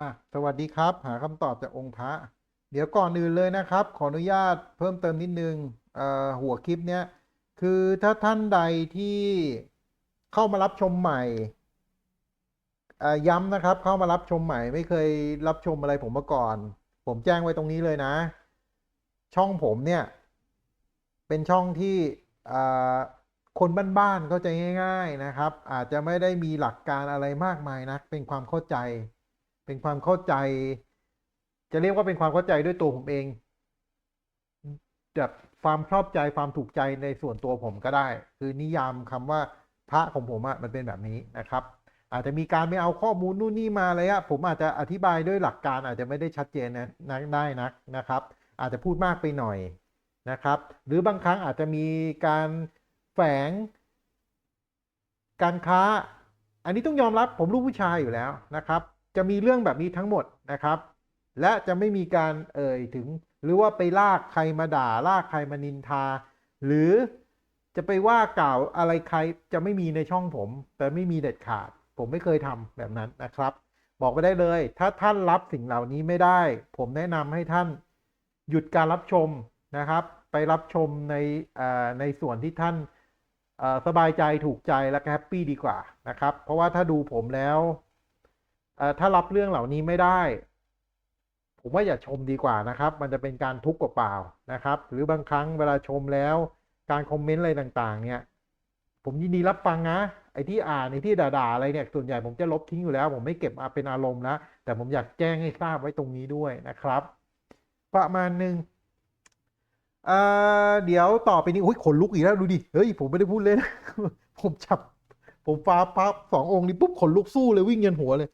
อะสวัสดีครับ หาคำตอบจากองค์พระ เดี๋ยวก่อนอื่นเลยนะครับ ขออนุญาตเพิ่มเติมนิดนึงหัวคลิปเนี้ยคือถ้าท่านใดที่เข้ามารับชมใหม่ย้ำนะครับ เข้ามารับชมใหม่ ไม่เคยรับชมอะไรผมมาก่อน ผมแจ้งไว้ตรงนี้เลยนะ ช่องผมเนี่ย เป็นช่องที่คนบ้านๆเข้าใจง่าย ๆนะครับ อาจจะไม่ได้มีหลักการอะไรมากมายนะเป็นความเข้าใจ เป็นความเข้าใจ จะเรียกว่าเป็นความเข้าใจด้วยตัวผมเองแบบความชอบใจความถูกใจในส่วนตัวผมก็ได้ คือนิยามคำว่าพระของผมอะมันเป็นแบบนี้นะครับ อาจจะมีการไม่เอาข้อมูลนู่นนี่มาเลยอะผมอาจจะอธิบายด้วยหลักการอาจจะไม่ได้ชัดเจนนะนะได้นักนะครับ อาจจะพูดมากไปหน่อยนะครับ หรือบางครั้งอาจจะมีการแฝง การค้า อันนี้ต้องยอมรับผมลูกผู้ชายอยู่แล้วนะครับ จะมีเรื่องแบบนี้ทั้งหมดนะครับ และจะไม่มีการเอ่ยถึง หรือว่าไปลากใครมาด่าลากใครมานินทา หรือจะไปว่ากล่าวอะไรใครจะไม่มีในช่องผม แต่ไม่มีเด็ดขาด ผมไม่เคยทำแบบนั้นนะครับ บอกไปได้เลย ถ้าท่านรับสิ่งเหล่านี้ไม่ได้ ผมแนะนำให้ท่านหยุดการรับชมนะครับ ไปรับชมในในส่วนที่ท่านสบายใจถูกใจและแฮปปี้ดีกว่านะครับ เพราะว่าถ้าดูผมแล้ว ถ้ารับเรื่องเหล่านี้ไม่ได้ ผมว่าอย่าชมดีกว่านะครับ มันจะเป็นการทุกข์เปล่าๆนะครับ หรือบางครั้งเวลาชมแล้ว การคอมเมนต์อะไรต่างๆ เนี่ย ผมยินดีรับฟังนะไอ้ที่อ่านไอ้ที่ด่าๆอะไรเนี่ยส่วนใหญ่ผมจะลบทิ้งอยู่แล้ว ผมไม่เก็บมาเป็นอารมณ์นะแต่ผมอยากแจ้งให้ทราบไว้ตรงนี้ด้วยนะครับ ประมาณหนึ่งเเดี๋ยวต่อไปนี้โอ้ยขนลุกอีกแล้วดูดิเฮ้ยผมไม่ได้พูดเล่นผมจับผมฟ้าพับสององค์นี้ปุ๊บขนลุกสู้เลยวิ่งเงินหัวเลย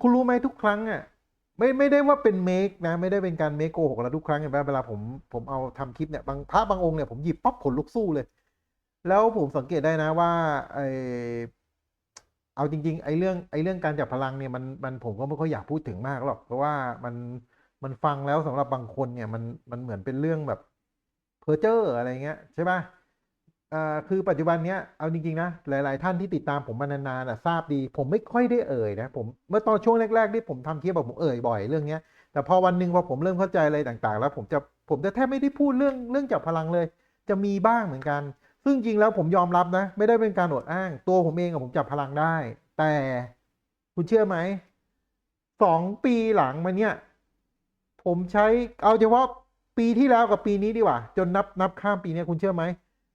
คุณรู้ไหมทุกครั้งอะไม่ไม่ได้ว่าเป็นเมคนะไม่ได้เป็นการเมคโกหกแล้วทุกครั้งเห็นไหมเวลาผมผมเอาทำคลิปเนี่ยบางพระบางองค์เนี่ยผมหยิบปั๊บขนลุกสู้เลย แล้วผมสังเกตได้นะว่าไอเอาจริง ๆ ไอเรื่องไอเรื่องการจับพลังเนี่ยมันมันผมก็ไม่ค่อยอยากพูดถึงมากหรอก เพราะว่ามันมันฟังแล้วสำหรับบางคนเนี่ยมันมันเหมือนเป็นเรื่องแบบเพอเจอร์อะไรเงี้ยใช่ปะ อ่าคือปัจจุบันเนี้ยเอาจริงๆนะหลาย ๆ ท่านที่ติดตามผมมานานๆอะทราบดี ผมไม่ค่อยได้เอ่ยนะผมเมื่อตอนช่วงแรก ๆ ที่ผมทำคลิปแบบผมเอ่ยบ่อยเรื่องเนี้ยแต่พอวันหนึ่งพอผมเริ่มเข้าใจอะไรต่างๆ แล้วผมจะผมจะแทบไม่ได้พูดเรื่องเรื่องจับพลังเลย จะมีบ้างเหมือนกัน ซึ่งจริงแล้วผมยอมรับนะ ไม่ได้เป็นการอดอ้าง ตัวผมเองอะผมจับพลังได้ แต่คุณเชื่อไหมสองปีหลังมาเนี่ย ผมใช้เอาเฉพาะปีที่แล้วกับปีนี้ดีกว่า จนนับนับข้ามปีเนี้ยคุณเชื่อไหม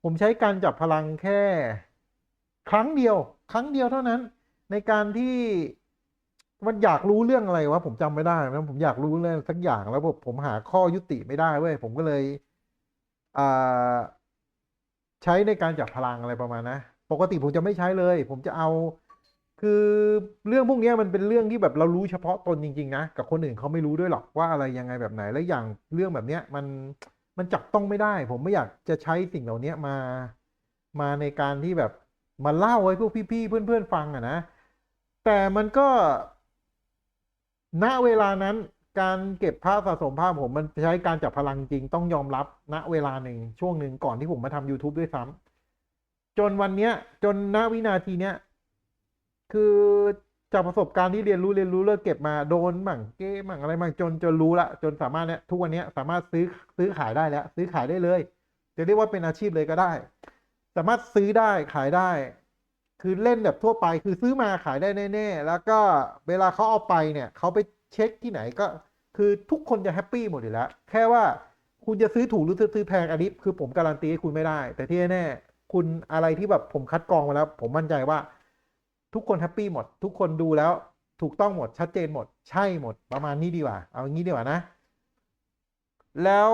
ผมใช้การจับพลังแค่ ครั้งเดียว ครั้งเดียวเท่านั้น ในการที่มันอยากรู้เรื่องอะไรวะผมจำไม่ได้นะผมอยากรู้เรื่องสักอย่างแล้วผมผมหาข้อยุติไม่ได้เว้ยผมก็เลยอ่าใช้ในการจับพลังอะไรประมาณนะปกติผมจะไม่ใช้เลย ผมจะเอาคือเรื่องพวกนี้มันเป็นเรื่องที่แบบเรารู้เฉพาะตนจริง ๆ นะ กับคนอื่นเขาไม่รู้ด้วยหรอกว่าอะไรยังไงแบบไหนและอย่างเรื่องแบบเนี้ยมัน มันจับต้องไม่ได้ ผมไม่อยากจะใช้สิ่งเหล่านี้มา มาในการที่แบบมาเล่าให้พวกพี่ๆเพื่อนๆฟังอะนะ แต่มันก็ณเวลานั้นการเก็บภาพสะสมภาพผมมันใช้การจับพลังจริงต้องยอมรับณเวลาหนึ่งช่วงหนึ่งก่อนที่ผมมาทำ YouTube ด้วยซ้ำจนวันเนี้ย จนณวินาทีเนี้ย คือ จากประสบการณ์ที่เรียนรู้เรียนรู้เลิกเก็บมาโดนมั่งเก้มั่งอะไรมั่งจนจนรู้ละจนสามารถเนี้ยทุกวันนี้สามารถซื้อซื้อขายได้แล้ว ซื้อขายได้เลย จะเรียกว่าเป็นอาชีพเลยก็ได้ สามารถซื้อได้ขายได้ คือเล่นแบบทั่วไปคือซื้อมาขายได้แน่ๆแล้วก็เวลาเขาเอาไปเนี่ยเขาไปเช็คที่ไหนก็ คือทุกคนจะแฮปปี้หมดอยู่แล้วแค่ว่าคุณจะซื้อถูกหรือซื้อแพงอันนี้คือผมการันตีให้คุณไม่ได้ แต่ที่แน่คุณอะไรที่แบบผมคัดกรองมาแล้ว ผมมั่นใจว่า ทุกคนแฮปปี้หมด ทุกคนดูแล้วถูกต้องหมดชัดเจนหมด ใช่หมดประมาณนี้ดีกว่า เอางี้ดีกว่านะ แล้ว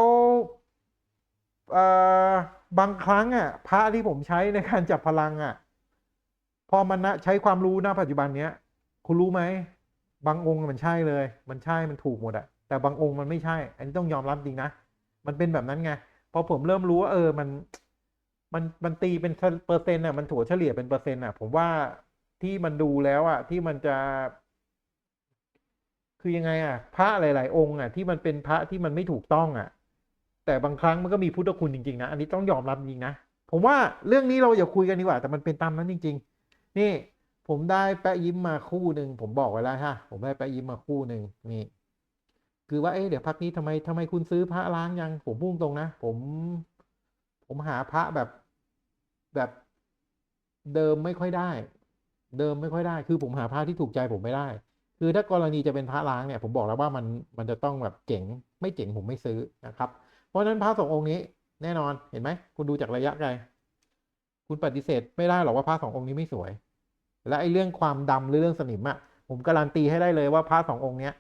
บางครั้งอะพระที่ผมใช้ในการจับพลังอะ พอมันนะใช้ความรู้ณปัจจุบันเนี้ย คุณรู้ไหมบางองค์มันใช่เลย มันใช่มันถูกหมดอะแต่บางองค์มันไม่ใช่ อันนี้ต้องยอมรับจริงนะ มันเป็นแบบนั้นไงพอผมเริ่มรู้ว่าเออมันมันมันตีเป็นเปอร์เซ็นต์อะมันถัวเฉลี่ยเป็นเปอร์เซ็นต์อะผมว่า ที่มันดูแล้วอะที่มันจะ คือยังไงอะพระหลาย ๆ องค์อะที่มันเป็นพระที่มันไม่ถูกต้องอะแต่บางครั้งมันก็มีพุทธคุณจริง ๆ นะ อันนี้ต้องยอมรับจริงนะ ผมว่าเรื่องนี้เราอย่าคุยกันดีกว่า แต่มันเป็นตามนั้นจริง ๆ นี่ผมได้แปะยิ้มมาคู่หนึ่งผมบอกไว้แล้วฮะผมได้แปะยิ้มมาคู่หนึ่งนี่ คือว่าเอ๊ะเดี๋ยวพักนี้ทำไมทำไมคุณซื้อพระล้างยัง ผมพุ่งตรงนะผม ผมหาพระแบบแบบเดิมไม่ค่อยได้ เดิมไม่ค่อยได้ คือผมหาพระที่ถูกใจผมไม่ได้ คือถ้ากรณีจะเป็นพระล้างเนี่ยผมบอกแล้วว่ามันมันจะต้องแบบเจ๋งไม่เจ๋งผมไม่ซื้อนะครับ เพราะฉะนั้นพระสององค์นี้แน่นอนเห็นไหมคุณดูจากระยะไกลคุณปฏิเสธไม่ได้หรอกว่าพระสององค์นี้ไม่สวย และไอ้เรื่องความดำหรือเรื่องสนิมอะผมการันตีให้ได้เลยว่าพระสององค์เนี้ย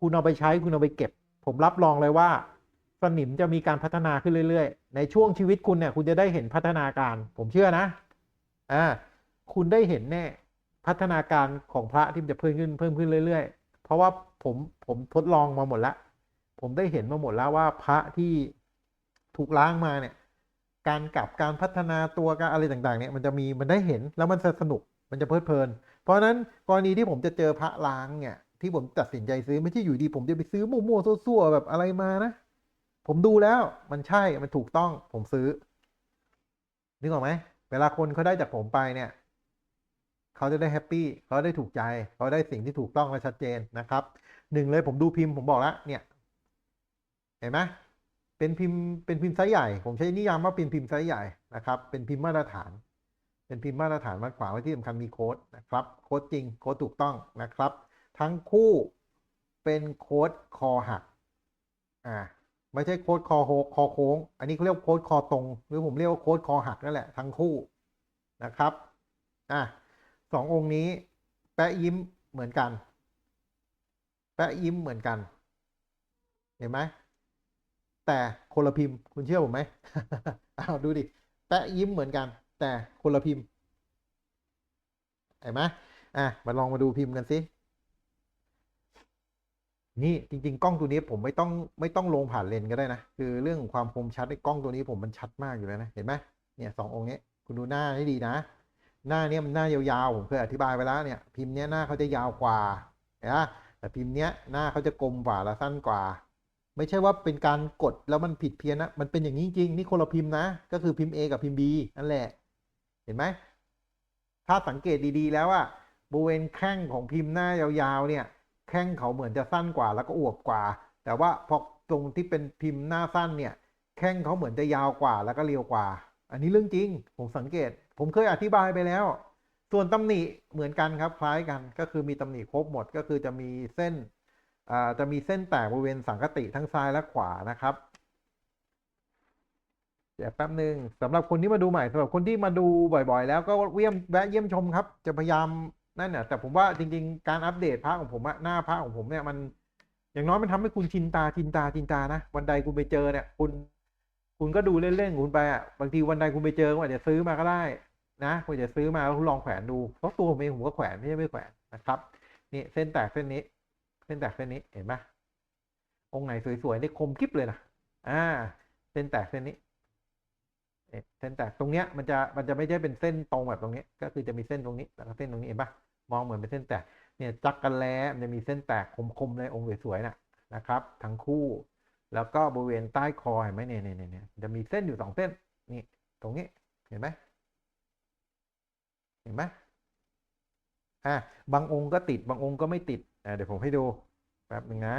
คุณเอาไปใช้คุณเอาไปเก็บ ผมรับรองเลยว่า สนิมจะมีการพัฒนาขึ้นเรื่อยๆ ในช่วงชีวิตคุณเนี่ยคุณจะได้เห็นพัฒนาการ ผมเชื่อนะอ่าคุณได้เห็นแน่ พัฒนาการของพระที่มันจะเพิ่มขึ้นเพิ่มขึ้นเรื่อย ๆ เพราะว่าผมผมทดลองมาหมดแล้ว ผมได้เห็นมาหมดแล้วว่าพระที่ถูกล้างมาเนี่ย การกลับการพัฒนาตัวการอะไรต่างๆเนี่ยมันจะมีมันได้เห็นแล้วมันจะสนุกมันจะเพลิดเพลิน เพราะฉะนั้นกรณีที่ผมจะเจอพระล้างเนี่ยที่ผมตัดสินใจซื้อไม่ใช่อยู่ดี ผมจะไปซื้อมั่วๆซั่วๆแบบอะไรมานะผมดูแล้วมันใช่มันถูกต้องผมซื้อนึกออกไหมเวลาคนเขาได้จากผมไปเนี่ย เขาจะได้แฮปปี้เขาได้ถูกใจ เขาได้สิ่งที่ถูกต้องและชัดเจนนะครับหนึ่งเลยผมดูพิมพ์ผมบอกแล้วเนี่ย เห็นไหมเป็นพิมพ์เป็นพิมพ์ไซส์ใหญ่ ผมใช้นิยามว่าเป็นพิมพ์ไซส์ใหญ่นะครับ เป็นพิมพ์มาตรฐาน เป็นพิมพ์มาตรฐานมัดขวางไว้ที่สำคัญมีโค้ดนะครับ โค้ดจริง โค้ดถูกต้องนะครับ ทั้งคู่เป็นโค้ดคอหัก อ่าไม่ใช่โค้ดคอโคอโค้ง อันนี้เขาเรียกโค้ดคอตรง หรือผมเรียกว่าโค้ดคอหักนั่นแหละทั้งคู่นะครับ อะ สององค์นี้ แปะยิ้มเหมือนกัน แปะยิ้มเหมือนกัน เห็นไหมแต่คนละพิมพ์ คุณเชื่อผมไหมอ้าวดูดิ แปะยิ้มเหมือนกัน แต่คนละพิมพ์เห็นไหมอะมาลองมาดูพิมพ์กันสินี่จริง ๆ กล้องตัวนี้ผมไม่ต้องไม่ต้องลงผ่านเลนก็ได้นะ คือเรื่องของความคมชัดในกล้องตัวนี้ผมมันชัดมากอยู่แล้วนะ เห็นไหมเนี่ยสององค์นี้คุณดูหน้าให้ดีนะ หน้าเนี้ยมันหน้ายาวๆผมเคยอธิบายไปแล้วเนี่ยพิมพ์เนี้ยหน้าเขาจะยาวกว่านไหมแต่พิมพ์เนี้ยหน้าเขาจะกลมกว่าและสั้นกว่า ไม่ใช่ว่าเป็นการกดแล้วมันผิดเพี้ยนนะมันเป็นอย่างนี้จริงนี่คนละพิมพ์นะ ก็คือพิมพ์ A กับพิมพ์ B นั่นแหละ เห็นไหมถ้าสังเกตดีๆแล้วอะบริเวณแข้งของพิมพ์หน้ายาวๆเนี่ยแข้งเขาเหมือนจะสั้นกว่าแล้วก็อวบกว่า แต่ว่าพอตรงที่เป็นพิมพ์หน้าสั้นเนี่ยแข้งเขาเหมือนจะยาวกว่าแล้วก็เรียวกว่า อันนี้เรื่องจริงผมสังเกต ผมเคยอธิบายไปแล้ว ส่วนตำหนิเหมือนกันครับคล้ายกัน ก็คือมีตำหนิครบหมดก็คือจะมีเส้นจะมีเส้นแตกบริเวณสังกติทั้งซ้ายและขวานะครับเดี๋ยวแป๊บหนึ่งสำหรับคนที่มาดูใหม่สำหรับคนที่มาดูบ่อย ๆ แล้วก็เยี่ยมแวะเยี่ยมชมครับ จะพยายามนั่นเนี่ยแต่ผมว่าจริง ๆ การอัปเดตพระของผมอะหน้าพระของผมเนี่ยมันอย่างน้อยมันทำให้คุณชินตาชินตาชินตานะวันใดคุณไปเจอเนี่ยคุณ คุณก็ดูเล่นๆคุณไปอะบางทีวันใดคุณไปเจอก็อาจจะซื้อมาก็ได้นะคุณจะซื้อมาแล้วคุณลองแขวนดูเพราะตัวผมเองผมก็แขวนไม่ใช่ไม่แขวนนะครับนี่เส้นแตกเส้นนี้ เส้นแตกเส้นนี้เห็นไหมองค์ไหนสวยๆนี่คมกริบเลยนะอ่า เส้นแตกเส้นนี้เนี่ยเส้นแตกตรงเนี้ยมันจะมันจะไม่ใช่เป็นเส้นตรงแบบตรงนี้ ก็คือจะมีเส้นตรงนี้แล้วก็เส้นตรงนี้เห็นปะมองเหมือนเป็นเส้นแตกเนี่ยจักกันแล้มันจะมีเส้นแตกคมๆในองค์สวยๆน่ะนะครับ ทั้งคู่ แล้วก็บริเวณใต้คอเห็นไหมเนี่ยเนี่ยเนี่ยจะมีเส้นอยู่สองเส้นนี่ตรงนี้เห็นไหมเห็นไหมอะบางองค์ก็ติดบางองค์ก็ไม่ติดอะเดี๋ยวผมให้ดูแป๊บหนึ่งนะ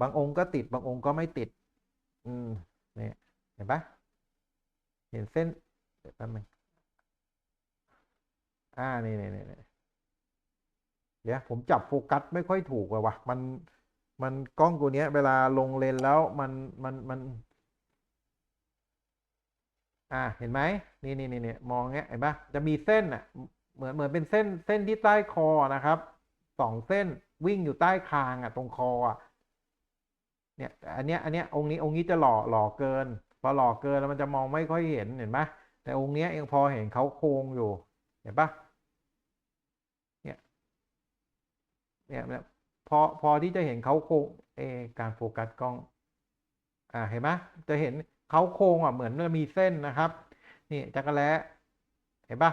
บางองค์ก็ติดบางองค์ก็ไม่ติด อืมเนี่ยเห็นปะเห็นเส้นเดี๋ยวแป๊บนึงอ่านี่นี่นี่นี่เดี๋ยวผมจับโฟกัสไม่ค่อยถูกเลยว่ะมัน มันกล้องตัวเนี้ยเวลาลงเลนแล้วมันมันมัน อ่าเห็นไหมนี่นี่นี่นี่มองเงี้ยเห็นปะจะมีเส้นอะ เหมือนเหมือนเป็นเส้นเส้นที่ใต้คอนะครับสองเส้นวิ่งอยู่ใต้คางอะ ตรงคออะเนี่ยอันเนี้ยอันเนี้ยองค์นี้องค์นี้จะหล่อหล่อเกินพอหล่อเกินแล้วมันจะมองไม่ค่อยเห็นเห็นไหมแต่องค์เนี้ยยังพอเห็นเขาโครงอยู่ เห็นปะเนี่ยเนี่ย พอพอที่จะเห็นเขาโครงเอการโฟกัสกล้อง อ่าเห็นไหมจะเห็นเขาโครงอะเหมือนมันมีเส้นนะครับ นี่จักรแล้เห็นปะ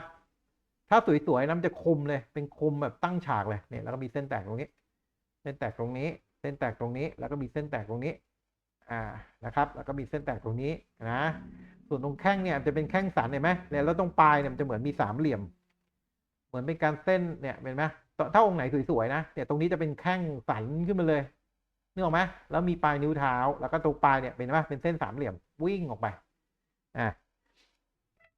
ถ้าสวยๆนะมันจะคมเลย เป็นคมแบบตั้งฉากเลยเนี่ยแล้วก็มีเส้นแตกตรงนี้ เส้นแตกตรงนี้ เส้นแตกตรงนี้ แล้วก็มีเส้นแตกตรงนี้ อ่านะครับ แล้วก็มีเส้นแตกตรงนี้นะส่วนตรงแข้งเนี่ยจะเป็นแข้งสันเห็นไหมแล้วตรงปลายเนี่ยมันจะเหมือนมีสามเหลี่ยม เหมือนเป็นการเส้นเนี่ยเห็นไหม ถ้าองค์ไหนสวยๆนะเนี่ยตรงนี้จะเป็นแข้งสันขึ้นมาเลยนึกออกไหมแล้วมีปลายนิ้วเท้า แล้วก็ตรงปลายเนี่ยเป็นว่าเป็นเส้นสามเหลี่ยมวิ่งออกไปอ่า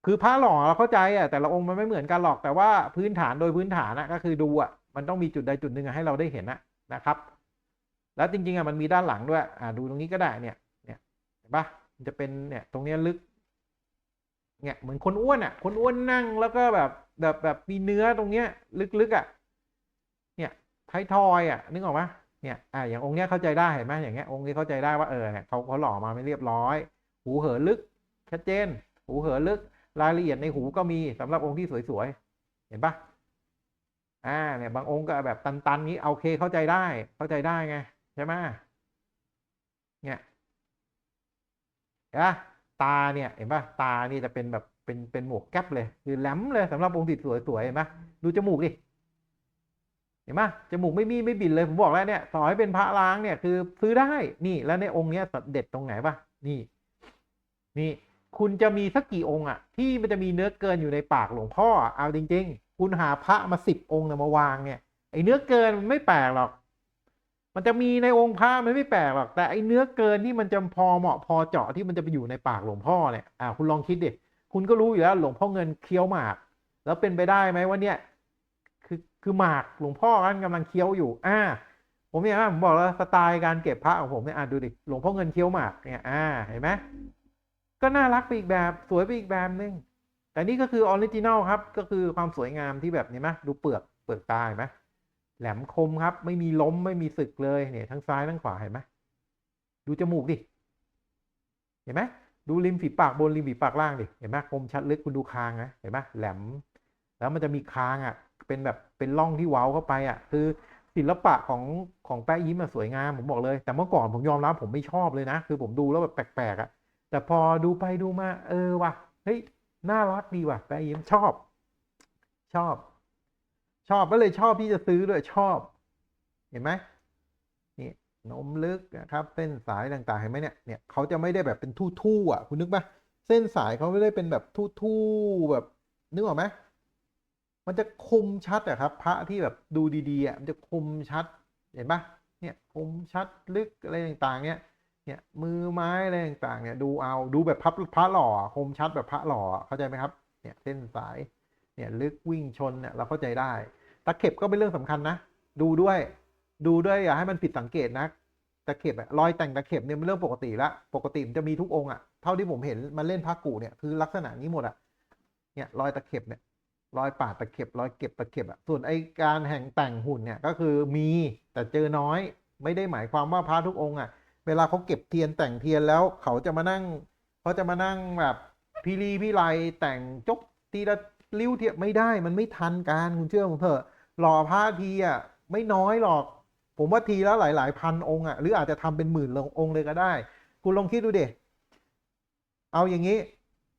คือพระหล่อเราเข้าใจอะแต่ละองค์มันไม่เหมือนกันหรอกแต่ว่าพื้นฐานโดยพื้นฐานนะก็คือดูอะมันต้องมีจุดใดจุดหนึ่งให้เราได้เห็นนะนะครับ แล้วจริงๆอะมันมีด้านหลังด้วยอ่าดูตรงนี้ก็ได้เนี่ยเนี่ยเห็นปะมันจะเป็นเนี่ยตรงนี้ลึกเนี่ยเหมือนคนอ้วนอะคนอ้วนนั่งแล้วก็แบบแบบแบบมีเนื้อตรงเนี้ยลึกๆอะ เนี่ยไททอยอะนึกออกปะเนี่ยอ่าอย่างองค์เนี้ยเข้าใจได้เห็นไหมอย่างเงี้ยองค์นี้เข้าใจได้ว่าเออเนี่ยเขาเขาหล่อมาไม่เรียบร้อย หูเหอลึกชัดเจน หูเหอลึกรายละเอียดในหูก็มีสำหรับองค์ที่สวยๆ เห็นปะอ่าเนี่ยบางองค์ก็แบบตันๆนี้โอเคเข้าใจได้เข้าใจได้ไงใช่ไหมเนี่ยนะตาเนี่ยเห็นปะตานี่จะเป็นแบบเป็นเป็นหมวกแก๊ปเลย คือแหลมเลยสำหรับองค์ติดสวยๆเห็นปะดูจมูกดิ เห็นปะจมูกไม่มีไม่บินเลยผมบอกแล้วเนี่ยต่อให้เป็นพระล้างเนี่ยคือซื้อได้นี่แล้วในองค์เนี้ยเด็ดตรงไหนปะนี่ นี่คุณจะมีสักกี่องค์อะที่มันจะมีเนื้อเกินอยู่ในปากหลวงพ่อเอาจริง ๆ คุณหาพระมาสิบองค์เนี่ยมาวางเนี่ยไอ้เนื้อเกินมันไม่แปลกหรอก มันจะมีในองค์พระมันไม่แปลกหรอกแต่ไอ้เนื้อเกินที่มันจะพอเหมาะพอเจาะที่มันจะไปอยู่ในปากหลวงพ่อเนี่ยอ่าคุณลองคิดดิคุณก็รู้อยู่แล้วหลวงพ่อเงินเคี้ยวหมาก แล้วเป็นไปได้ไหมว่าเนี่ย คือหมากหลวงพ่อท่านกำลังเคี้ยวอยู่ อ่า ผมเนี่ยนะผมบอกแล้วสไตล์การเก็บพระของผมเนี่ยอ่าดูดิหลวงพ่อเงินเคี้ยวหมากเนี่ยอ่าเห็นไหมก็น่ารักไปอีกแบบสวยไปอีกแบบนึงแต่นี่ก็คือออริจินัลครับ ก็คือความสวยงามที่แบบนี้ไหมดูเปลือกเปลือกตาเห็นไหมแหลมคมครับ ไม่มีล้มไม่มีสึกเลยเนี่ยทั้งซ้ายทั้งขวาเห็นไหมดูจมูกดิเห็นไหมดูริมฝีปากบนริมฝีปากล่างดิเห็นไหมคมชัดลึกคุณดูคางนะเห็นไหมแหลม แล้วมันจะมีคางอะ เป็นแบบเป็นร่องที่เว้าเข้าไปอะคือศิลปะของของแป๊ะยิ้มอะสวยงามผมบอกเลย แต่เมื่อก่อนผมยอมรับผมไม่ชอบเลยนะ คือผมดูแล้วแบบแปลกๆอะแต่พอดูไปดูมา เออว่ะเฮ้ยน่ารักดีว่ะแปะยิ้มชอบ ชอบ ชอบก็เลยชอบที่จะซื้อด้วยชอบ เห็นไหมนี่นมลึกนะครับ เส้นสายต่างๆเห็นไหมเนี่ยเนี่ยเขาจะไม่ได้แบบเป็นทู่ๆอะ คุณนึกปะเส้นสายเขาไม่ได้เป็นแบบทู่ๆแบบนึกออกไหม มันจะคมชัดอะครับ พระที่แบบดูดีๆอะมันจะคมชัดเห็นปะเนี่ยคมชัดลึกอะไรต่างๆ เนี่ยเนี่ยมือไม้อะไรต่างๆเนี่ยดูเอาดูแบบพระพระหล่อคมชัดแบบพระหล่อเข้าใจไหมครับเนี่ยเส้นสายเนี่ยลึกวิ่งชนเนี่ยเราเข้าใจได้ ตะเข็บก็เป็นเรื่องสำคัญนะ ดูด้วยดูด้วยอย่าให้มันผิดสังเกตนะตะเข็บอะรอยแต่งตะเข็บเนี่ยเป็นเรื่องปกติละปกติมันจะมีทุกองค์อะเท่าที่ผมเห็นมันเล่นพระกูเนี่ยคือลักษณะนี้หมดอะเนี่ยรอยตะเข็บเนี่ย รอยปาดตะเข็บรอยเก็บตะเข็บอะส่วนไอการแห่งแต่งหุ่นเนี่ยก็คือมีแต่เจอน้อย ไม่ได้หมายความว่าพระทุกองค์อะเวลาเขาเก็บเทียนแต่งเทียนแล้วเขาจะมานั่งเขาจะมานั่งแบบพีรีพี่ไลแต่งจกทีละริ้วเทียไม่ได้มันไม่ทันการคุณเชื่อผมเถอะหล่อพระทีอะไม่น้อยหรอก ผมว่าทีและหลาย ๆ พันองค์อะหรืออาจจะทำเป็นหมื่นองค์เลยก็ได้ คุณลองคิดดูเด็เอาอย่างนี้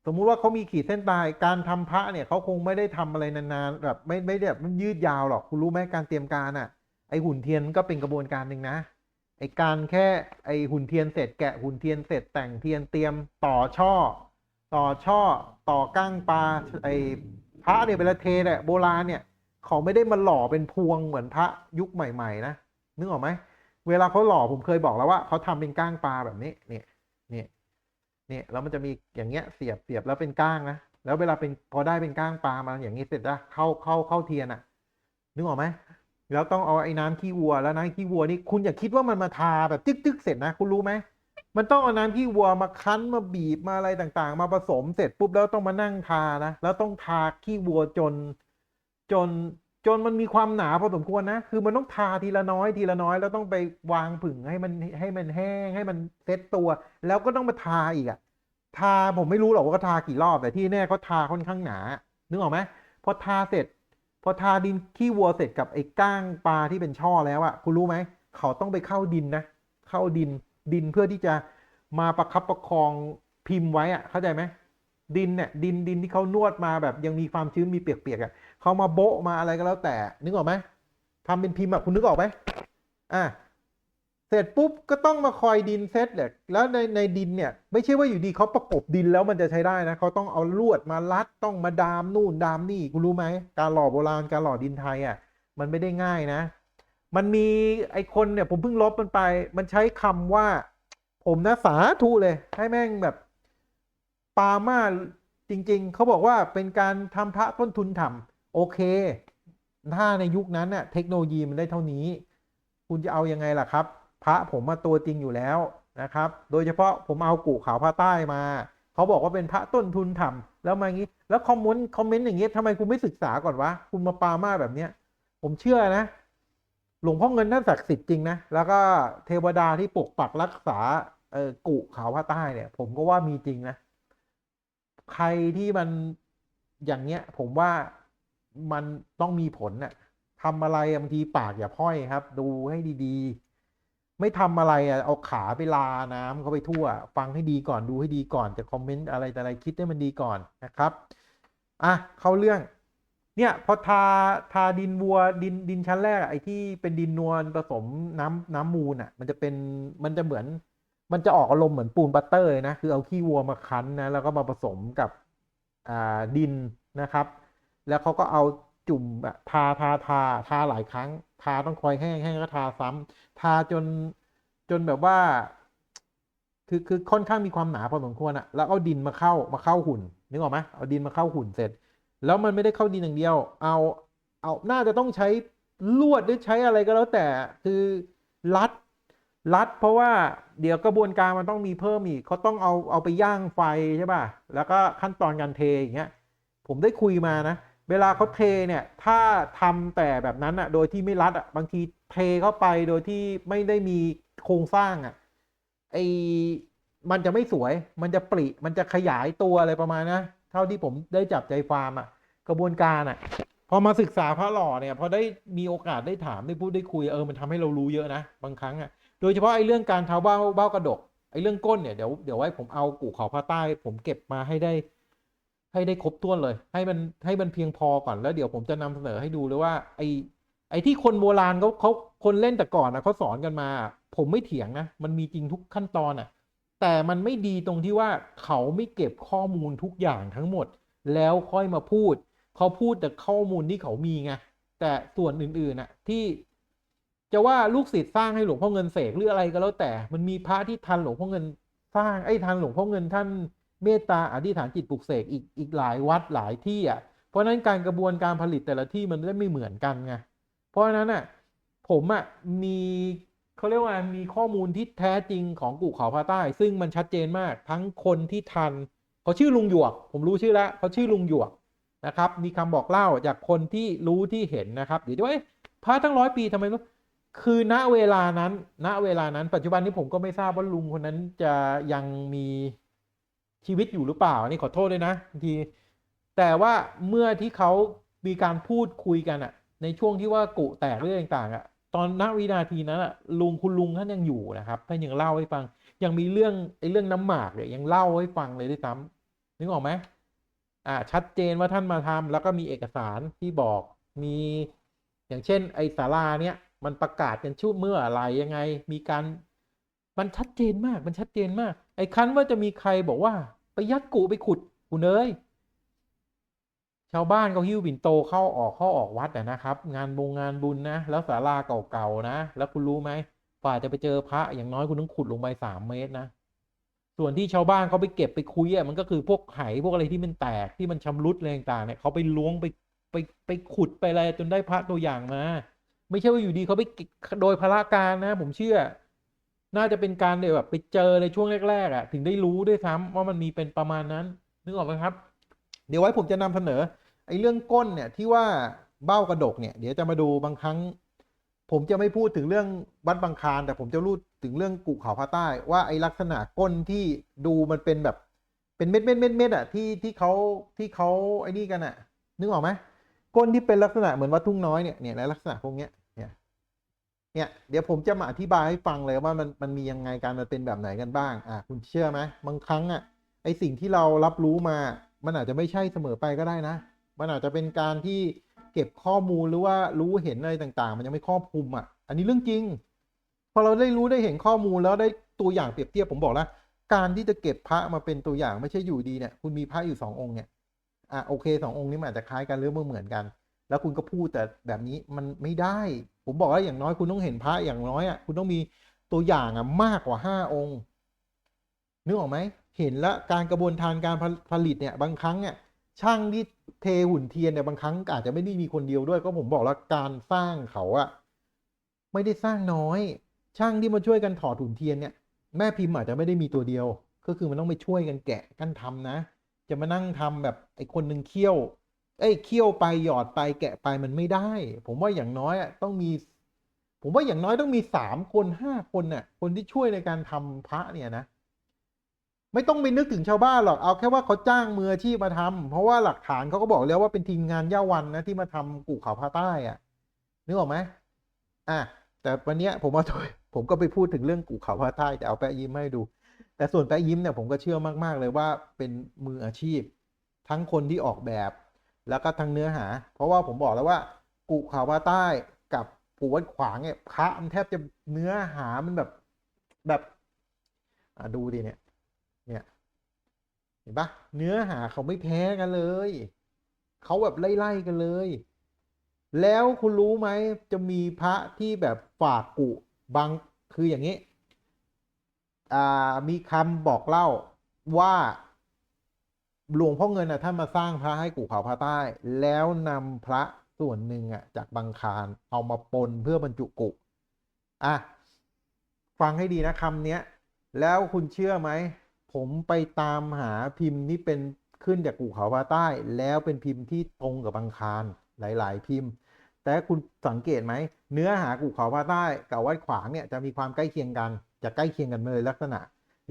สมมุติว่าเขามีขีดเส้นตาย การทำพระเนี่ยเขาคงไม่ได้ทำอะไรนานๆแบบไม่ไม่ได้แบบมันยืดยาวหรอกคุณรู้ไหมการเตรียมการอะไอหุ่นเทียนก็เป็นกระบวนการหนึ่งนะไอการแค่ไอหุ่นเทียนเสร็จแกะหุ่นเทียนเสร็จแต่งเทียนเตรียมต่อช่อ ต่อช่อ ต่อก้างปลาไอพระเนี่ยเวลาเทเนี่ยโบราณเนี่ยเขาไม่ได้มาหล่อเป็นพวงเหมือนพระยุคใหม่ ๆ นะนึกออกไหมเวลาเขาหล่อผมเคยบอกแล้วว่าเขาทำเป็นก้างปลาแบบนี้เนี่ยเนี่ย เนี่ยแล้วมันจะมีอย่างเงี้ยเสียบเสียบแล้วเป็นก้างนะแล้วเวลาเป็นพอได้เป็นก้างปลามาอย่างนี้เสร็จแล้วเข้าเข้าเข้าเทียนอะนึกออกไหมแล้วต้องเอาไอ้น้ำขี้วัวแล้วน้ำขี้วัวนี่คุณอย่าคิดว่ามันมาทาแบบจึ๊กๆเสร็จนะ คุณรู้ไหมมันต้องเอาน้ำขี้วัวมาคั้นมาบีบมาอะไรต่างๆ มาผสมเสร็จปุ๊บแล้วต้องมานั่งทานะแล้วต้องทาขี้วัวจนจน จนมันมีความหนาพอสมควรนะ คือมันต้องทาทีละน้อยทีละน้อย แล้วต้องไปวางผึ่งให้มันให้มันแห้งให้มันเซ็ตตัว แล้วก็ต้องมาทาอีกอะทาผมไม่รู้หรอกว่าเขาทากี่รอบแต่ที่แน่เขาทาค่อนข้างหนา นึกออกไหมพอทาเสร็จ พอทาดินขี้วัวเสร็จกับไอ้ก้างปลาที่เป็นช่อแล้วอะคุณรู้ไหมเขาต้องไปเข้าดินนะ เข้าดินดินเพื่อที่จะมาประคับประคองพิมพ์ไว้อะเข้าใจไหมดินเนี่ยดินดินที่เขานวดมาแบบยังมีความชื้นมีเปียกๆอะ เขามาโบะมาอะไรก็แล้วแต่ นึกออกไหมทำเป็นพิมพ์อะคุณนึกออกไหมอะเสร็จปุ๊บก็ต้องมาคอยดินเซตเนี่ยแล้วในในดินเนี่ย ไม่ใช่ว่าอยู่ดีเขาประกบดินแล้วมันจะใช้ได้นะเขาต้องเอาลวดมารัดต้องมาดามนู่นดามนี่คุณรู้ไหมการหล่อโบราณการหล่อดินไทยอะมันไม่ได้ง่ายนะ มันมีไอคนเนี่ยผมเพิ่งลบมันไป มันใช้คำว่า ผมนะสาธุเลย ให้แม่งแบบปามาจริง ๆเขาบอกว่าเป็นการทำพระต้นทุนต่ำ โอเค ถ้าในยุคนั้นน่ะเทคโนโลยีมันได้เท่านี้ คุณจะเอายังไงล่ะครับ พระผมมาตัวจริงอยู่แล้วนะครับ โดยเฉพาะผมเอากู่ขาวพระใต้มา เขาบอกว่าเป็นพระต้นทุนต่ำแล้วมาอย่างนี้ แล้วคอมเมนต์คอมเมนต์อย่างเงี้ยทำไมคุณไม่ศึกษาก่อนวะ คุณมาปามาแบบเนี้ย ผมเชื่อนะ หลวงพ่อเงินท่านศักดิ์สิทธิ์จริงนะ แล้วก็เทวดาที่ปกปักรักษาเออกุขาวพระใต้เนี่ย ผมก็ว่ามีจริงนะ ใครที่มันอย่างเงี้ย ผมว่า มันต้องมีผลน่ะทำอะไรบางทีปากอย่าพร่อยครับ ดูให้ดีๆ ไม่ทำอะไรอะเอาขาไปลาน้ำเขาไปทั่ว ฟังให้ดีก่อนดูให้ดีก่อนจะคอมเมนต์อะไรแต่อะไรคิดให้มันดีก่อนนะครับอะเข้าเรื่อง เนี่ยพอทาทาดินวัวดินดินชั้นแรกไอ้ที่เป็นดินนวลผสมน้ำน้ำมูลอะ มันจะเป็นมันจะเหมือน มันจะออกอารมณ์เหมือนปูนบัตเตอร์เลยนะคือเอาขี้วัวมาคั้นนะแล้วก็มาผสมกับอ่าดินนะครับ แล้วเขาก็เอาจุ่มแบบทาทาทาทาหลายครั้ง ทาต้องคอยแห้งแห้งก็ทาซ้ำทาจนจนแบบว่า คือคือค่อนข้างมีความหนาพอสมควรอะแล้วเอาดินมาเข้ามาเข้าหุ่นนึกออกไหมเอาดินมาเข้าหุ่นเสร็จ แล้วมันไม่ได้เข้าดินอย่างเดียว เอาเอาน่าจะต้องใช้ลวดหรือใช้อะไรก็แล้วแต่คือรัดรัด เพราะว่าเดี๋ยวกระบวนการมันต้องมีเพิ่มอีกเขาต้องเอาเอาไปย่างไฟใช่ป่ะแล้วก็ขั้นตอนการเทอย่างเงี้ยผมได้คุยมานะ เวลาเขาเทเนี่ยถ้าทำแต่แบบนั้นอะโดยที่ไม่รัดอะบางทีเทเข้าไปโดยที่ไม่ได้มีโครงสร้างอะไอมันจะไม่สวย มันจะปริมันจะขยายตัวอะไรประมาณนะเท่าที่ผมได้จับใจความอะ กระบวนการอะ พอมาศึกษาพระหล่อเนี่ยพอได้มีโอกาสได้ถามได้พูดได้คุยเออมันทำให้เรารู้เยอะนะบางครั้งอะโดยเฉพาะไอ้เรื่องการเท้าเบ้าเบ้ากระดกไอ้เรื่องก้นเนี่ยเดี๋ยวเดี๋ยวไว้ผมเอากู่เขาพระใต้ ผมเก็บมาให้ได้ ให้ได้ครบถ้วนเลย ให้มันให้มันเพียงพอก่อนแล้วเดี๋ยวผมจะนำเสนอให้ดูเลยว่า ไอ้ไอ้ที่คนโบราณเขาเขาคนเล่นแต่ก่อนนะเขาสอนกันมา ผมไม่เถียงนะ มันมีจริงทุกขั้นตอนอะ แต่มันไม่ดีตรงที่ว่าเขาไม่เก็บข้อมูลทุกอย่างทั้งหมด แล้วค่อยมาพูด เขาพูดแต่ข้อมูลที่เขามีไงแต่ส่วนอื่นๆน่ะที่จะว่าลูกศิษย์สร้างให้หลวงพ่อเงินเสกหรืออะไรก็แล้วแต่ มันมีพระที่ทันหลวงพ่อเงินสร้างไอ้ทันหลวงพ่อเงินท่าน เมตตาอธิษฐานจิตปลุกเสกอีกอีกหลายวัดหลายที่อะเพราะฉะนั้นการกระบวนการผลิตแต่ละที่มันได้ไม่เหมือนกันไงเพราะฉะนั้นอะผมอะมีเขาเรียกว่ามีข้อมูลที่แท้จริงของกู่เขาพาใต้ ซึ่งมันชัดเจนมากทั้งคนที่ทันเขาชื่อลุงหยวก ผมรู้ชื่อแล้วเขาชื่อลุงหยวกนะครับมีคำบอกเล่าจากคนที่รู้ที่เห็นนะครับเดี๋ยวจะว่าพระทั้งร้อยปีทำไมรู้คือณเวลานั้น ณเวลานั้น ปัจจุบันนี้ผมก็ไม่ทราบว่าลุงคนนั้นจะยังมี ชีวิตอยู่หรือเปล่าอันนี่ขอโทษด้วยนะบางทีแต่ว่าเมื่อที่เขามีการพูดคุยกันอะในช่วงที่ว่ากุแตกเรื่องต่างๆอะตอนณวินาทีนั้นอะลุงคุณลุงท่านยังอยู่นะครับท่านยังเล่าให้ฟัง ยังมีเรื่องไอ้เรื่องน้ำหมากเนี่ยยังเล่าให้ฟังเลยด้วยซ้ำนึกออกไหมอ่าชัดเจนว่าท่านมาทำแล้วก็มีเอกสารที่บอกมีอย่างเช่น ไอ้ศาลาเนี่ยมันประกาศกันชุดเมื่ออะไรยังไง มีการมันชัดเจนมากมันชัดเจนมาก ไอ้คันว่าจะมีใครบอกว่า ไปยัดกูไปขุดกูเนยชาวบ้านเขาหิ้วบินโตเข้าออกเข้าออกวัดนะครับ งานบงงานบุญนะ แล้วศาลาเก่าๆนะ แล้วคุณรู้ไหมฝ่าจะไปเจอพระอย่างน้อยคุณต้องขุดลงไปสามเมตรนะ ส่วนที่ชาวบ้านเขาไปเก็บไปคุยอะมันก็คือพวกไหพวกอะไรที่มันแตกที่มันชำรุดอะไรต่างๆเนี่ยเขาไปล้วงไปไปไปขุดไปอะไรจนได้พระตัวอย่างมา ไม่ใช่ว่าอยู่ดีเขาไปโดยพละการนะ ผมเชื่อ น่าจะเป็นการเดี๋ยวแบบไปเจอในช่วงแรกๆอะ ถึงได้รู้ด้วยซ้ำว่ามันมีเป็นประมาณนั้น นึกออกไหมครับ เดี๋ยวไว้ผมจะนำเสนอไอ้เรื่องก้นเนี่ยที่ว่าเบ้ากระดกเนี่ย เดี๋ยวจะมาดูบางครั้ง ผมจะไม่พูดถึงเรื่องวัดบางคานแต่ผมจะรูดถึงเรื่องกุเขาพระใต้ ว่าไอ้ลักษณะก้นที่ดูมันเป็นแบบเป็นเม็ดเม็ดเม็ดเม็ดอะที่ที่เขาที่เขาไอ้นี่กันอะ นึกออกไหมก้นที่เป็นลักษณะเหมือนวัดทุ่งน้อยเนี่ยเนี่ยลักษณะพวกเนี้ย เนี่ยเดี๋ยวผมจะมาอธิบายให้ฟังเลยว่ามันมันมียังไงการมันเป็นแบบไหนกันบ้างอะคุณเชื่อไหมบางครั้งอะไอสิ่งที่เรารับรู้มา มันอาจจะไม่ใช่เสมอไปก็ได้นะ มันอาจจะเป็นการที่เก็บข้อมูลหรือว่ารู้เห็นอะไรต่างๆ มันยังไม่ครอบคลุมอะ อันนี้เรื่องจริง พอเราได้รู้ได้เห็นข้อมูลแล้วได้ตัวอย่างเปรียบเทียบผมบอกแล้วการที่จะเก็บพระมาเป็นตัวอย่างไม่ใช่อยู่ดีเนี่ยคุณมีพระอยู่สององค์เนี่ยอะโอเคสององค์นี้มันอาจจะคล้ายกันหรือมันเหมือนกัน แล้วคุณก็พูดแต่แบบนี้มันไม่ได้ ผมบอกแล้วอย่างน้อยคุณต้องเห็นพระอย่างน้อยอะคุณต้องมีตัวอย่างอะมากกว่าห้าองค์นึกออกไหมเห็นแล้วการกระบวนการการผลิตเนี่ยบางครั้งเนี่ยช่างที่เทหุ่นเทียนเนี่ยบางครั้งอาจจะไม่ได้มีคนเดียวด้วย ก็ผมบอกแล้วการสร้างเขาอะไม่ได้สร้างน้อย ช่างที่มาช่วยกันถอดหุ่นเทียนเนี่ยแม่พิมพ์อาจจะไม่ได้มีตัวเดียว ก็คือมันต้องไปช่วยกันแกะกันทำนะ จะมานั่งทำแบบไอ้คนหนึ่งเคี่ยว เอ้ยเคี่ยวไปหยอดไปแกะไปมันไม่ได้ ผมว่าอย่างน้อยอะต้องมี ผมว่าอย่างน้อยต้องมีสามคนห้าคนน่ะ คนที่ช่วยในการทำพระเนี่ยนะ ไม่ต้องไปนึกถึงชาวบ้านหรอกเอาแค่ว่าเขาจ้างมืออาชีพมาทำเพราะว่าหลักฐานเขาก็บอกแล้วว่าเป็นทีมงานย่าวันนะที่มาทำกู่เขาพาใต้อะนึกออกไหมอะแต่วันเนี้ยผมว่าผมก็ไปพูดถึงเรื่องกู่เขาพาใต้แต่เอาแปะยิ้มให้ดู แต่ส่วนแปะยิ้มเนี่ยผมก็เชื่อมาก ๆ เลยว่าเป็นมืออาชีพ ทั้งคนที่ออกแบบ แล้วก็ทั้งเนื้อหา เพราะว่าผมบอกแล้วว่ากู่เขาพาใต้กับปู่วัดขวางเนี่ยพระมันแทบจะเนื้อหามันแบบแบบอะดูดิเนี่ยเนี่ยเห็นปะเนื้อหาเขาไม่แพ้กันเลยเขาแบบไล่ๆกันเลย แล้วคุณรู้ไหมจะมีพระที่แบบฝากกุบางคืออย่างนี้อ่ามีคำบอกเล่าว่า หลวงพ่อเงินอะท่านมาสร้างพระให้กู่เขาพระใต้ แล้วนำพระส่วนหนึ่งอะจากบางคารเอามาปนเพื่อบรรจุกุอะฟังให้ดีนะคำเนี้ย แล้วคุณเชื่อไหม ผมไปตามหาพิมพ์ที่เป็นขึ้นจากกู่เขาพาใต้ แล้วเป็นพิมพ์ที่ตรงกับบางคารหลาย ๆ พิมพ์ แต่คุณสังเกตไหม เนื้อหากู่เขาพาใต้กับวัดขวางเนี่ยจะมีความใกล้เคียงกัน จะใกล้เคียงกันเลยลักษณะ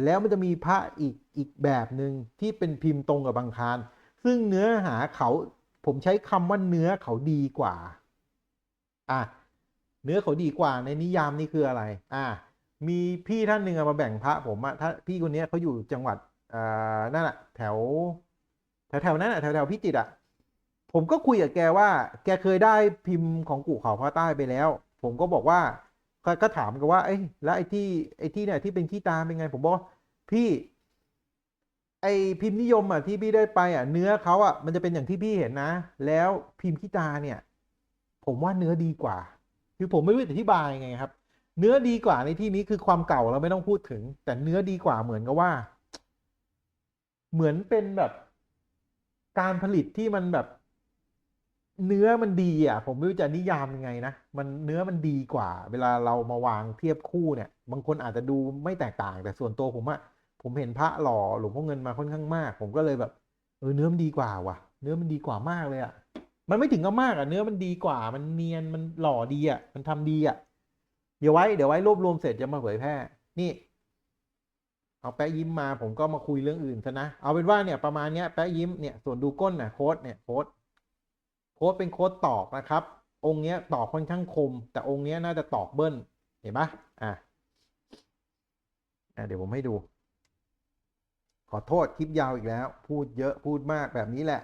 แล้วมันจะมีพระอีกอีกแบบหนึ่งที่เป็นพิมพ์ตรงกับบางคาร ซึ่งเนื้อหาเขาผมใช้คำว่าเนื้อเขาดีกว่า อะเนื้อเขาดีกว่าในนิยามนี่คืออะไร อะมีพี่ท่านหนึ่งมาแบ่งพระผมอะถ้าพี่คนนี้เขาอยู่จังหวัดอ่านั่นแหละแถวแถวแถวนั้นอะแถวแถวพิจิตรอะผมก็คุยกับแกว่า แกเคยได้พิมพ์ของกู่เขาพระใต้ไปแล้ว ผมก็บอกว่า ก็ก็ถามกันว่า เอ้ยแล้วไอ้ที่ไอ้ที่เนี่ยที่เป็นขี้ตาเป็นไงผมบอกพี่ไอ้พิมพ์นิยมอะที่พี่ได้ไปอะเนื้อเขาอะมันจะเป็นอย่างที่พี่เห็นนะ แล้วพิมพ์ขี้ตาเนี่ย ผมว่าเนื้อดีกว่า คือผมไม่รู้จะอธิบายไงครับ เนื้อดีกว่าในที่นี้คือความเก่าเราไม่ต้องพูดถึง แต่เนื้อดีกว่าเหมือนกับว่า เหมือนเป็นแบบ การผลิตที่มันแบบ เนื้อมันดีอะ ผมไม่รู้จะนิยามยังไงนะ มันเนื้อมันดีกว่า เวลาเรามาวางเทียบคู่เนี่ย บางคนอาจจะดูไม่แตกต่าง แต่ส่วนตัวผมอะผมเห็นพระหล่อหลวงพ่อเงินมาค่อนข้างมาก ผมก็เลยแบบเออเนื้อมันดีกว่าว่ะ เนื้อมันดีกว่ามากเลยอะมันไม่ถึงกับมากอะเนื้อมันดีกว่า มันเนียนมันหล่อดีอะมันทำดีอะเดี๋ยวไว้เดี๋ยวไว้รวบรวมเสร็จจะมาเผยแพร่ นี่ เอาแปะยิ้มมา ผมก็มาคุยเรื่องอื่นซะนะเอาเป็นว่าเนี่ยประมาณเนี้ยแปะยิ้มเนี่ยส่วนดูก้นน่ะโค้ดเนี่ยโค้ด โค้ดเป็นโค้ดตอกนะครับ องค์เนี้ยตอกค่อนข้างคม แต่องค์เนี้ยน่าจะตอกเบิ้ล เห็นปะอะอะเดี๋ยวผมให้ดู ขอโทษคลิปยาวอีกแล้ว พูดเยอะพูดมากแบบนี้แหละ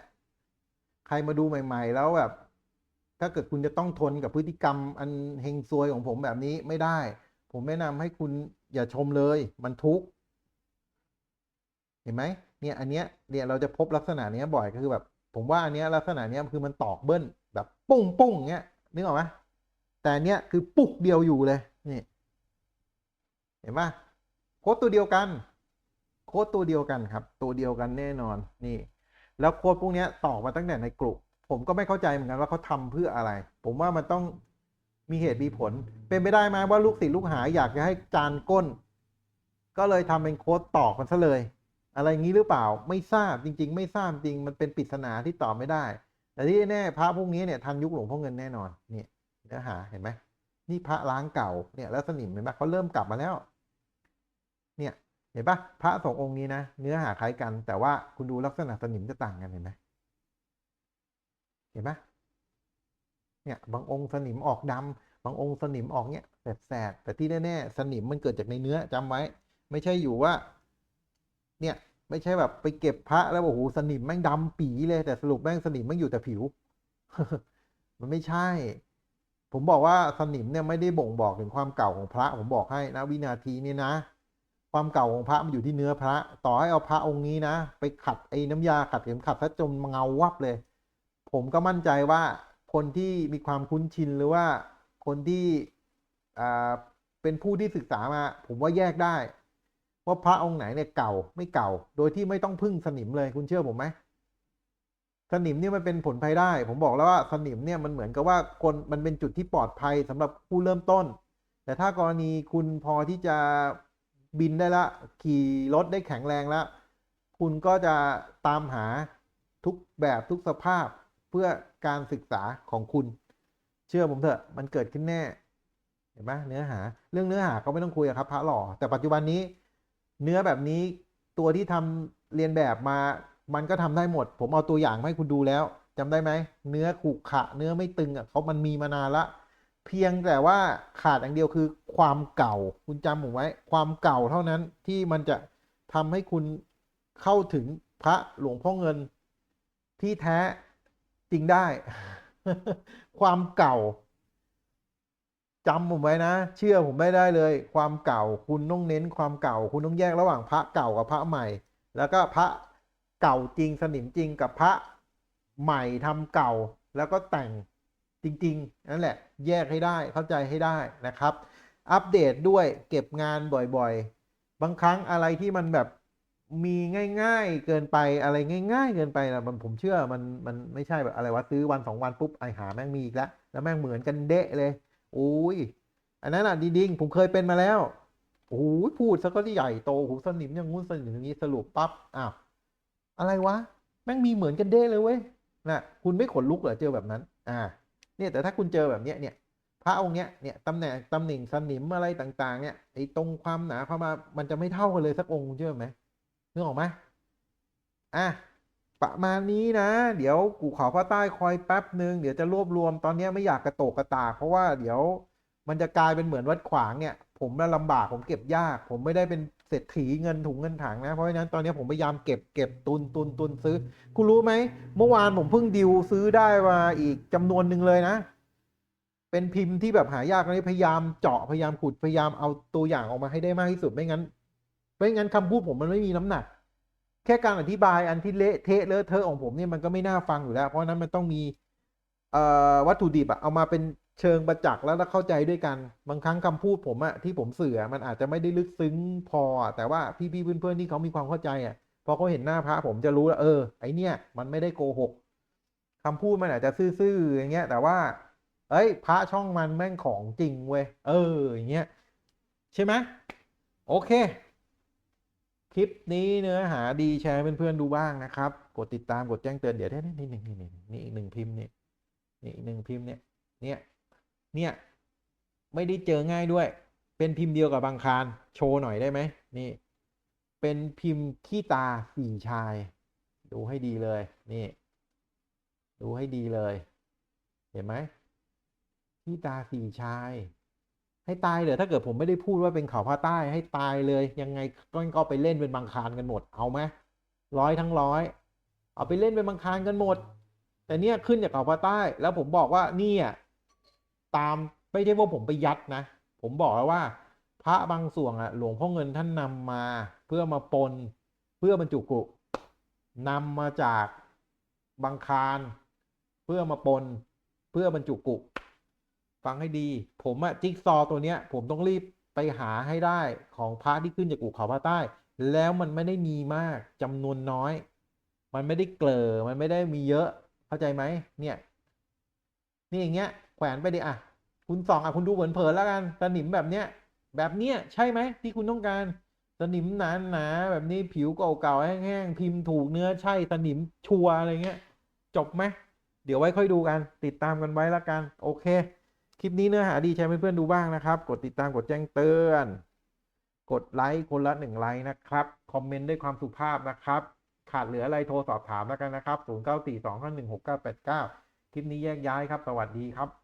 ใครมาดูใหม่ ๆ แล้วแบบ ถ้าเกิดคุณจะต้องทนกับพฤติกรรมอันเฮงซวยของผมแบบนี้ไม่ได้ ผมแนะนำให้คุณอย่าชมเลย มันทุกข์เห็นไหมเนี่ยอันเนี้ยเนี่ยเราจะพบลักษณะเนี้ยบ่อยก็คือแบบ ผมว่าอันเนี้ยลักษณะเนี้ยคือมันตอกเบิ้ลแบบปุ้งปุ้งเงี้ยนึกออกไหมแต่อันเนี้ยคือปุกเดียวอยู่เลยนี่เห็นปะโค้ดตัวเดียวกัน โค้ดตัวเดียวกันครับ ตัวเดียวกันแน่นอนนี่ แล้วโค้ดพวกเนี้ยตอกมาตั้งแต่ในกลุ่มผมก็ไม่เข้าใจเหมือนกันว่าเขาทำเพื่ออะไร ผมว่ามันต้องมีเหตุมีผล เป็นไปได้ไหมว่าลูกศิษย์ลูกหาอยากจะให้จานก้น ก็เลยทำเป็นโค้ดตอกมันซะเลย อะไรงี้หรือเปล่าไม่ทราบจริง ๆ ไม่ทราบจริงมันเป็นปริศนาที่ตอบไม่ได้ แต่ที่แน่พระพวกนี้เนี่ยทันยุคหลวงพ่อเงินแน่นอนเนี่ยเนื้อหาเห็นไหมนี่พระล้างเก่าเนี่ยแล้วสนิมเห็นไหมเขาเริ่มกลับมาแล้ว เนี่ยเห็นปะพระสององค์นี้นะเนื้อหาคล้ายกัน แต่ว่าคุณดูลักษณะสนิมจะต่างกันเห็นไหมเห็นไหมเนี่ยบางองค์สนิมออกดำบางองค์สนิมออกเนี่ยแสบๆแต่ที่แน่ๆสนิมมันเกิดจากในเนื้อจำไว้ ไม่ใช่อยู่ว่า เนี่ยไม่ใช่แบบไปเก็บพระแล้วโอ้โหสนิมแม่งดำปีเลย แต่สรุปแม่งสนิมแม่งอยู่แต่ผิว มันไม่ใช่ ผมบอกว่าสนิมเนี่ยไม่ได้บ่งบอกถึงความเก่าของพระ ผมบอกให้นะวินาทีนี้นะ ความเก่าของพระมันอยู่ที่เนื้อพระ ต่อให้เอาพระองค์นี้นะ ไปขัดไอ้น้ำยาขัดเข็มขัดซะจนเงาวับเลย ผมก็มั่นใจว่าคนที่มีความคุ้นชินหรือว่าคนที่เป็นผู้ที่ศึกษามา ผมว่าแยกได้ ว่าพระองค์ไหนเนี่ยเก่าไม่เก่า โดยที่ไม่ต้องพึ่งสนิมเลยคุณเชื่อผมไหมสนิมเนี่ยมันเป็นผลภัยได้ ผมบอกแล้วว่าสนิมเนี่ยมันเหมือนกับว่าคนมันเป็นจุดที่ปลอดภัยสำหรับผู้เริ่มต้น แต่ถ้ากรณีคุณพอที่จะบินได้ละ ขี่รถได้แข็งแรงแล้วคุณก็จะตามหาทุกแบบทุกสภาพเพื่อการศึกษาของคุณ เชื่อผมเถอะมันเกิดขึ้นแน่ เห็นไหมเนื้อหา เรื่องเนื้อหาก็ไม่ต้องคุยอะครับพระหล่อแต่ปัจจุบันนี้ เนื้อแบบนี้ตัวที่ทำเรียนแบบมา มันก็ทำได้หมด ผมเอาตัวอย่างให้คุณดูแล้วจำได้ไหม เนื้อขรุขะ เนื้อไม่ตึงอะเขามันมีมานานละ เพียงแต่ว่าขาดอย่างเดียวคือความเก่า คุณจำผมไว้ ความเก่าเท่านั้นที่มันจะทำให้คุณเข้าถึงพระหลวงพ่อเงินที่แท้จริงได้ ความเก่า จำผมไว้นะ เชื่อผมไม่ได้เลย ความเก่าคุณต้องเน้นความเก่า คุณต้องแยกระหว่างพระเก่ากับพระใหม่ แล้วก็พระเก่าจริงสนิมจริงกับพระใหม่ทำเก่า แล้วก็แต่งจริง ๆ นั่นแหละแยกให้ได้เข้าใจให้ได้นะครับ อัปเดตด้วยเก็บงานบ่อยๆ บางครั้งอะไรที่มันแบบมีง่าย ๆ เกินไปอะไรง่าย ๆ เกินไปนะมันผมเชื่อมันมันไม่ใช่แบบอะไรวะซื้อวันสองวันปุ๊บไอหาแม่งมีอีกแล้วแล้วแม่งเหมือนกันเดะเลย โอ้ยอันนั้นอะดีๆผมเคยเป็นมาแล้วโอ้ยพูดซะก็ที่ใหญ่โตหูสนิมอย่างงู้นสนิมอย่างนี้สรุปปั๊บอ้าวอะไรวะแม่งมีเหมือนกันเด้เลยเว้ยนะคุณไม่ขนลุกเหรอเจอแบบนั้น อ่า เนี่ยแต่ถ้าคุณเจอแบบเนี้ยเนี่ยพระองค์เนี้ยเนี่ยตำแหน่งตำแหน่งสนิมอะไรต่างๆ เนี่ยไอ้ตรงความหนาความมามันจะไม่เท่ากันเลยสักองค์เชื่อไหมนึกออกไหมอะ ประมาณนี้นะ เดี๋ยวกูขอพระใต้คอยแป๊บหนึ่งเดี๋ยวจะรวบรวมตอนนี้ไม่อยากกระโตกกระตาก เพราะว่าเดี๋ยวมันจะกลายเป็นเหมือนวัดขวางเนี่ย ผมน่ะลำบากผมเก็บยาก ผมไม่ได้เป็นเศรษฐีเงินถุงเงินถังนะ เพราะฉะนั้นตอนนี้ผมพยายามเก็บเก็บตุนตุนตุนซื้อ คุณรู้ไหมเมื่อวานผมเพิ่งดิวซื้อได้มาอีกจำนวนหนึ่งเลยนะ เป็นพิมพ์ที่แบบหายากเลยพยายามเจาะพยายามขุดพยายามเอาตัวอย่างออกมาให้ได้มากที่สุดไม่งั้น ไม่งั้นคำพูดผมมันไม่มีน้ำหนัก แค่การอธิบายอันที่เละเทะเลอะเทอะของผมเนี่ยมันก็ไม่น่าฟังอยู่แล้ว เพราะนั้นมันต้องมีวัตถุดิบอะเอามาเป็นเชิงประจักษ์แล้วเข้าใจด้วยกัน บางครั้งคำพูดผมอะที่ผมเสือมันอาจจะไม่ได้ลึกซึ้งพอ แต่ว่าพี่ๆเพื่อนๆที่เขามีความเข้าใจอะพอเขาเห็นหน้าพระผมจะรู้แล้วเออไอเนี่ย มันไม่ได้โกหกคำพูดมันอาจจะซื่อๆอย่างเงี้ย แต่ว่า เอ้ย พระช่องมันแม่งของจริงเว้ยเอออย่างเงี้ยใช่ไหมโอเค คลิปนี้เนื้อหาดีแชร์เพื่อนๆดูบ้างนะครับ กดติดตามกดแจ้งเตือนเดี๋ยวได้นี่นี่นี่นี่นี่อีกหนึ่งพิมพ์เนี่ยนี่อีกหนึ่งพิมพ์เนี่ยเนี่ยเนี่ยไม่ได้เจอง่ายด้วย เป็นพิมพ์เดียวกับบางคารโชว์หน่อยได้ไหมนี่ เป็นพิมพ์ขี้ตาสี่ชาย ดูให้ดีเลยนี่ ดูให้ดีเลย เห็นไหมขี้ตาสี่ชาย ให้ตายเลยถ้าเกิดผมไม่ได้พูดว่าเป็นเขาพาใต้ให้ตายเลย ยังไงก็ก็ไปเล่นเป็นบางคารกันหมดเอาไหมร้อยทั้งร้อย เอาไปเล่นเป็นบางคารกันหมด แต่เนี่ยขึ้นจากเขาพาใต้ แล้วผมบอกว่านี่ยตามไม่ใช่ว่าผมไปยัดนะ ผมบอกแล้วว่า พระบางส่วนอะหลวงพ่อเงินท่านนำมา เพื่อมาปน เพื่อบรรจุกุนำมาจากบางคารเพื่อมาปน เพื่อบรรจุกุ ฟังให้ดี ผมอะจิ๊กซอว์ตัวเนี้ย ผมต้องรีบไปหาให้ได้ของพระที่ขึ้นจากกูเขาพระใต้ แล้วมันไม่ได้มีมากจำนวนน้อย มันไม่ได้เกลอมันไม่ได้มีเยอะเข้าใจไหมเนี่ยนี่อย่างเงี้ยแขวนไปดิอะคุณสองอะคุณดูเผินๆแล้วกันสนิมแบบเนี้ยแบบเนี้ยใช่ไหมที่คุณต้องการสนิมหนาหนาแบบนี้ผิวเก่าๆแห้งๆพิมพ์ถูกเนื้อใช่สนิมชัวอะไรเงี้ย จบไหมเดี๋ยวไว้ค่อยดูกัน ติดตามกันไว้ละกัน โอเค คลิปนี้เนื้อหาดีแชร์ให้เพื่อนๆดูบ้างนะครับ กดติดตามกดแจ้งเตือน กดไลค์คนละหนึ่งไลค์นะครับ คอมเมนต์ด้วยความสุภาพนะครับ ขาดเหลืออะไรโทรสอบถามแล้วกันนะครับ 0 9 4 2 5 1 6 9 8 9 คลิปนี้แยกย้ายครับ สวัสดีครับ